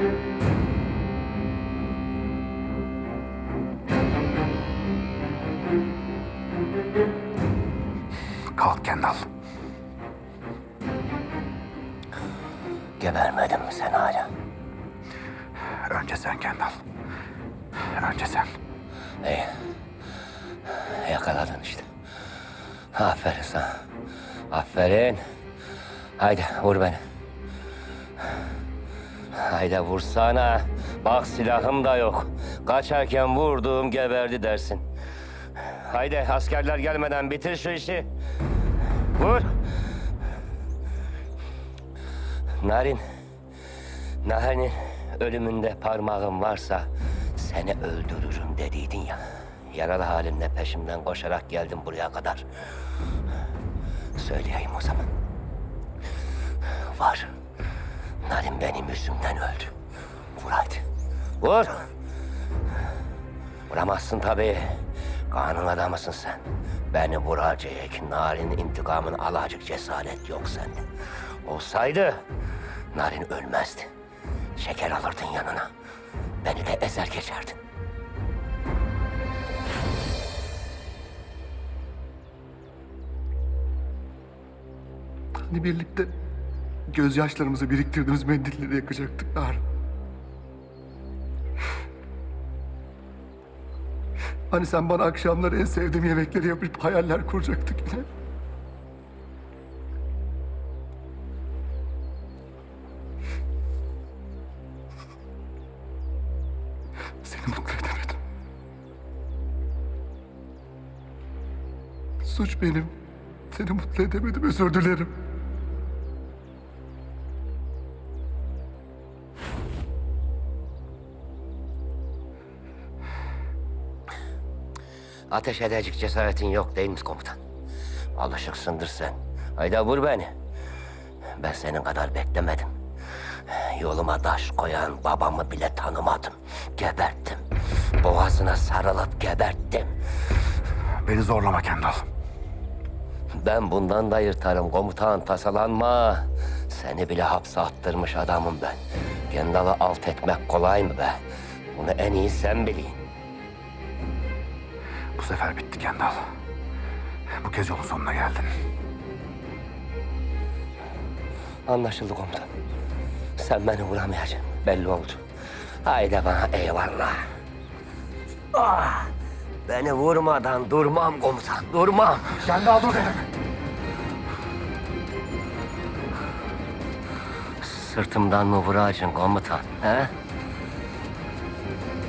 Kalk Kendal. Gebermedin mi sen hala? Önce sen Kendal. Önce sen. İyi. Yakaladın işte. Aferin sana. Aferin. Haydi vur beni. Haydi vursana. Bak silahım da yok. Kaçarken vurduğum geberdi dersin. Haydi askerler gelmeden bitir şu işi. Vur. Narin. Narin'in ölümünde parmağım varsa seni öldürürüm dediydin ya. Yaralı halimle peşimden koşarak geldim buraya kadar. Söyleyeyim o zaman. Var. Narin benim yüzümden öldü. Vur hadi. Vur. Vuramazsın tabii. Kanun adamısın sen. Beni vuracak, Narin intikamını alacak cesaret yok sende. Olsaydı Narin ölmezdi. Şeker alırdın yanına. Beni de ezer geçerdin. Hani birlikte gözyaşlarımızı biriktirdiğimiz mendilleri yakacaktık Nar. Hani sen bana akşamları en sevdiğim yemekleri yapıp hayaller kuracaktık yine. Seni mutlu edemedim. Suç benim. Seni mutlu edemedim. Özür dilerim. Ateş edecek cesaretin yok değil mi komutan? Alışıksındır sen. Hayda vur beni. Ben senin kadar beklemedim. Yoluma taş koyan babamı bile tanımadım. Geberttim. Boğazına sarılıp geberttim. Beni zorlama Kendal. Ben bundan da yırtarım komutan tasalanma. Seni bile hapse attırmış adamım ben. Kendal'ı alt etmek kolay mı be? Bunu en iyi sen bilin. Bu sefer bitti Kendal. Bu kez yolun sonuna geldin. Anlaşıldı komutan. Sen beni vuramayacaksın. Belli oldu. Haydi bana eyvallah. Ah, beni vurmadan durmam komutan. Durmam. Kendal dur dedim. Sırtımdan mı vuracaksın komutan? He?